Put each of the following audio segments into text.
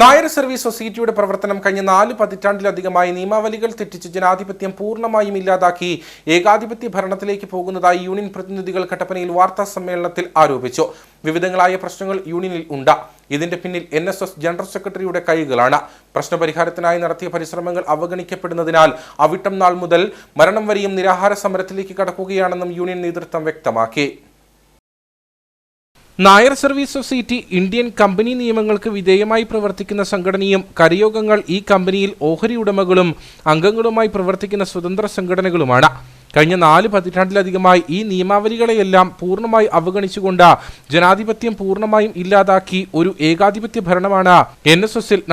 Nair service സൊസൈറ്റിയുടെ പ്രവർത്തനം കഴിഞ്ഞ നാല് പതിറ്റാണ്ടിലധികമായി നിയമാവലികൾ തെറ്റിച്ച് ജനാധിപത്യം പൂർണമായും ഇല്ലാതാക്കി. ഏകാധിപത്യ ഭരണത്തിലേക്ക് പോകുന്നതായി യൂണിയൻ പ്രതിനിധികൾ കട്ടപ്പനയിൽ വാർത്താ സമ്മേളനത്തിൽ ആരോപിച്ചു. വിവിധങ്ങളായ പ്രശ്നങ്ങൾ യൂണിയനിൽ ഉണ്ട്. ഇതിന്റെ പിന്നിൽ എൻ എസ് എസ് ജനറൽ സെക്രട്ടറിയുടെ കൈകളാണ്. പ്രശ്നപരിഹാരത്തിനായി നടത്തിയ പരിശ്രമങ്ങൾ അവഗണിക്കപ്പെടുന്നതിനാൽ അവിട്ടം നാൾ മുതൽ മരണം വരെയും നിരാഹാര സമരത്തിലേക്ക് കടക്കുകയാണെന്നും യൂണിയൻ നേതൃത്വം വ്യക്തമാക്കി. Nair service society Indian company നിയമങ്ങൾക്ക് വിധേയമായി പ്രവർത്തിക്കുന്ന സംഘടനയും കരയോഗങ്ങൾ ഈ കമ്പനിയിൽ ഓഹരി ഉടമകളും അംഗങ്ങളുമായി പ്രവർത്തിക്കുന്ന സ്വതന്ത്ര സംഘടനകളുമാണ്. കഴിഞ്ഞ നാല് പതിറ്റാണ്ടിലധികമായി ഈ നിയമാവലികളെയെല്ലാം പൂർണമായി അവഗണിച്ചുകൊണ്ട് ജനാധിപത്യം പൂർണമായും ഇല്ലാതാക്കി ഒരു ഏകാധിപത്യ ഭരണമാണ് എൻ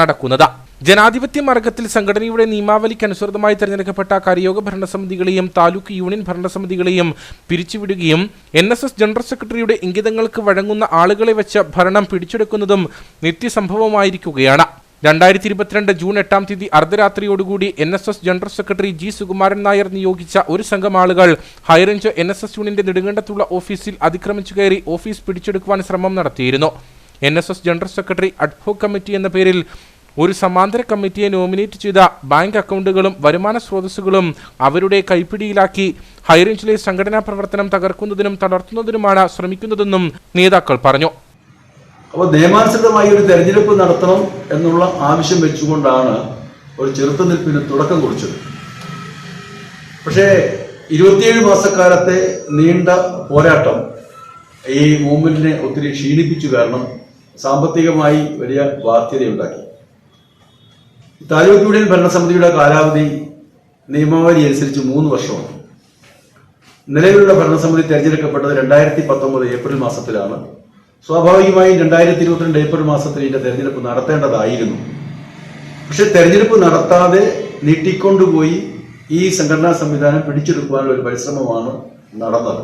നടക്കുന്നത്. ജനാധിപത്യ മാർഗത്തിൽ സംഘടനയുടെ നിയമാവലിക്കനുസൃതമായി തെരഞ്ഞെടുക്കപ്പെട്ട കരയോഗ ഭരണസമിതികളെയും താലൂക്ക് യൂണിയൻ ഭരണസമിതികളെയും പിരിച്ചുവിടുകയും എൻ എസ് എസ് ജനറൽ സെക്രട്ടറിയുടെ ഇംഗിതങ്ങൾക്ക് വഴങ്ങുന്ന ആളുകളെ വെച്ച് ഭരണം പിടിച്ചെടുക്കുന്നതും നിത്യസംഭവമായിരിക്കുകയാണ്. രണ്ടായിരത്തി ഇരുപത്തിരണ്ട് ജൂൺ എട്ടാം തീയതി അർദ്ധരാത്രിയോടുകൂടി N S S general secretary G Sukumaran Nair നിയോഗിച്ച ഒരു സംഘം ആളുകൾ ഹൈറേഞ്ച് എൻ എസ് എസ് യൂണിയന്റെ നെടുങ്കണ്ടത്തുള്ള ഓഫീസിൽ അതിക്രമിച്ചു കയറി ഓഫീസ് പിടിച്ചെടുക്കുവാൻ ശ്രമം നടത്തിയിരുന്നു. N S S general secretary ad hoc committee എന്ന പേരിൽ ഒരു സമാന്തര കമ്മിറ്റിയെ നോമിനേറ്റ് ചെയ്ത ബാങ്ക് അക്കൗണ്ടുകളും വരുമാന സ്രോതസ്സുകളും അവരുടെ കൈപ്പിടിയിലാക്കി ഹൈറേഞ്ചിലെ സംഘടനാ പ്രവർത്തനം തകർക്കുന്നതിനും തളർത്തുന്നതിനുമാണ് ശ്രമിക്കുന്നതെന്നും നേതാക്കൾ പറഞ്ഞു. അപ്പോൾ നിയമാനുസൃതമായി ഒരു തെരഞ്ഞെടുപ്പ് നടത്തണം എന്നുള്ള ആവശ്യം വെച്ചുകൊണ്ടാണ് ഒരു ചെറുത്തുനിൽപ്പിന് തുടക്കം കുറിച്ചത്. പക്ഷേ ഇരുപത്തിയേഴ് മാസക്കാലത്തെ നീണ്ട പോരാട്ടം ഈ മൂവ്മെന്റിനെ ഒത്തിരി ക്ഷീണിപ്പിച്ചു കാരണം സാമ്പത്തികമായി വലിയ ബാധ്യതയുണ്ടാക്കി. താലൂക്ക് യൂണിയൻ ഭരണസമിതിയുടെ കാലാവധി നിയമാവലി അനുസരിച്ച് മൂന്ന് വർഷമാണ്. നിലവിലുള്ള ഭരണസമിതി തെരഞ്ഞെടുക്കപ്പെട്ടത് രണ്ടായിരത്തി പത്തൊമ്പത് ഏപ്രിൽ മാസത്തിലാണ്. സ്വാഭാവികമായും രണ്ടായിരത്തി ഇരുപത്തിരണ്ട് ഏപ്രിൽ മാസത്തിൽ ഇതിന്റെ തെരഞ്ഞെടുപ്പ് നടത്തേണ്ടതായിരുന്നു. പക്ഷെ തെരഞ്ഞെടുപ്പ് നടത്താതെ നീട്ടിക്കൊണ്ടുപോയി ഈ സംഘടനാ സംവിധാനം പിടിച്ചെടുക്കുവാനുള്ള ഒരു പരിശ്രമമാണ് നടന്നത്.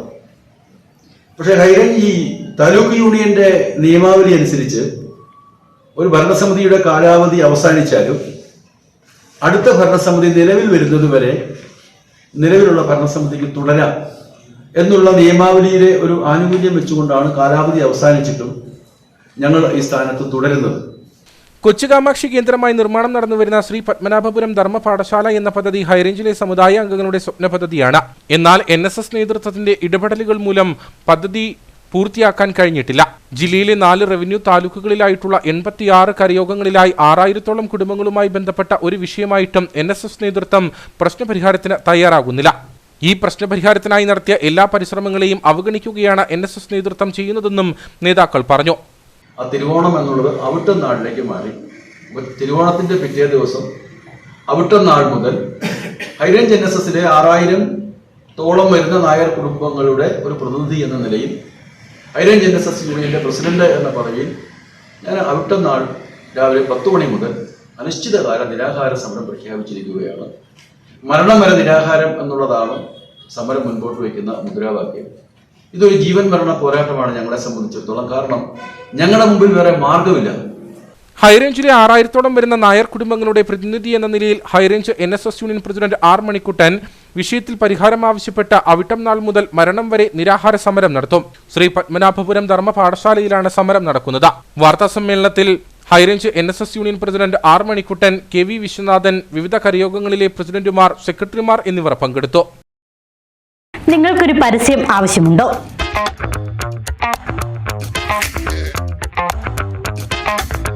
പക്ഷെ ഹൈറേഞ്ച് ഈ താലൂക്ക് യൂണിയന്റെ നിയമാവലി അനുസരിച്ച് ഒരു ഭരണസമിതിയുടെ കാലാവധി അവസാനിച്ചാലും അടുത്ത ഭരണസമിതി നിലവിൽ വരുന്നത് വരെ നിലവിലുള്ള ഭരണസമിതിക്ക് തുടരാം എന്നുള്ള നിയമാവലിയിലെ ഒരു ആനുകൂല്യം വെച്ചുകൊണ്ടാണ് കാലാവധി അവസാനിച്ചിട്ടും ഞങ്ങൾ ഈ സ്ഥാനത്ത് തുടരുന്നത്. കൊച്ചു കാമാക്ഷി കേന്ദ്രമായി നിർമ്മാണം നടന്നുവരുന്ന ശ്രീ പത്മനാഭപുരം ധർമ്മ പാഠശാല എന്ന പദ്ധതി ഹൈറേഞ്ചിലെ സമുദായ അംഗങ്ങളുടെ സ്വപ്ന പദ്ധതിയാണ് എന്നാൽ എൻ നേതൃത്വത്തിന്റെ ഇടപെടലുകൾ മൂലം പദ്ധതി പൂർത്തിയാക്കാൻ കഴിഞ്ഞിട്ടില്ല. ജില്ലയിലെ നാല് റവന്യൂ താലൂക്കുകളിലായിട്ടുള്ള എൺപത്തിയാറ് കരയോഗങ്ങളിലായി ആറായിരത്തോളം കുടുംബങ്ങളുമായി ബന്ധപ്പെട്ട ഒരു വിഷയമായിട്ടും എൻ എസ് എസ് നേതൃത്വം പ്രശ്നപരിഹാരത്തിന് തയ്യാറാകുന്നില്ല. ഈ പ്രശ്നപരിഹാരത്തിനായി നടത്തിയ എല്ലാ പരിശ്രമങ്ങളെയും അവഗണിക്കുകയാണ് എൻ എസ് എസ് നേതൃത്വം ചെയ്യുന്നതെന്നും നേതാക്കൾ പറഞ്ഞു. ആ തിരുവോണം എന്നുള്ളത് അവിട്ടം മാറി. തിരുവോണത്തിന്റെ പിറ്റേ ദിവസം അവിട്ടം മുതൽ ഹൈറേഞ്ച് എൻ എസ് എസിലെ ആറായിരം തോളം വരുന്ന നായർ കുടുംബങ്ങളുടെ ഒരു പ്രതിനിധി എന്ന നിലയിൽ High Range N S S യൂണിയന്റെ പ്രസിഡന്റ് എന്ന പദവിയിൽ ഞാൻ അവിട്ടനാൾ രാവിലെ പത്ത് മണി മുതൽ അനിശ്ചിതകാല നിരാഹാര സമരം പ്രഖ്യാപിച്ചിരിക്കുകയാണ്. മരണം വരെ നിരാഹാരം എന്നുള്ളതാണ് സമരം മുൻപോട്ട് വയ്ക്കുന്ന മുദ്രാവാക്യം. ഇതൊരു ജീവൻ മരണ പോരാട്ടമാണ് ഞങ്ങളെ സംബന്ധിച്ചിടത്തോളം. കാരണം ഞങ്ങളുടെ മുമ്പിൽ വേറെ മാർഗമില്ല ഹൈറേഞ്ചിലെ ആറായിരത്തോളം വരുന്ന നായർ കുടുംബങ്ങളുടെ പ്രതിനിധി എന്ന നിലയിൽ High Range N S S union president R Manikuttan വിഷയത്തിൽ പരിഹാരം ആവശ്യപ്പെട്ട അവിട്ടം നാൾ മുതൽ മരണം വരെ നിരാഹാര സമരം നടത്തും. ശ്രീ പത്മനാഭപുരം ധർമ്മ പാഠശാലയിലാണ് സമരം നടക്കുന്നത്. വാർത്താ സമ്മേളനത്തിൽ High Range N S S union president R Manikuttan K V Viswanathan വിവിധ കരയോഗങ്ങളിലെ പ്രസിഡന്റുമാർ സെക്രട്ടറിമാർ എന്നിവർ പങ്കെടുത്തു. നിങ്ങൾക്കൊരു പരസ്യം ആവശ്യമുണ്ടോ?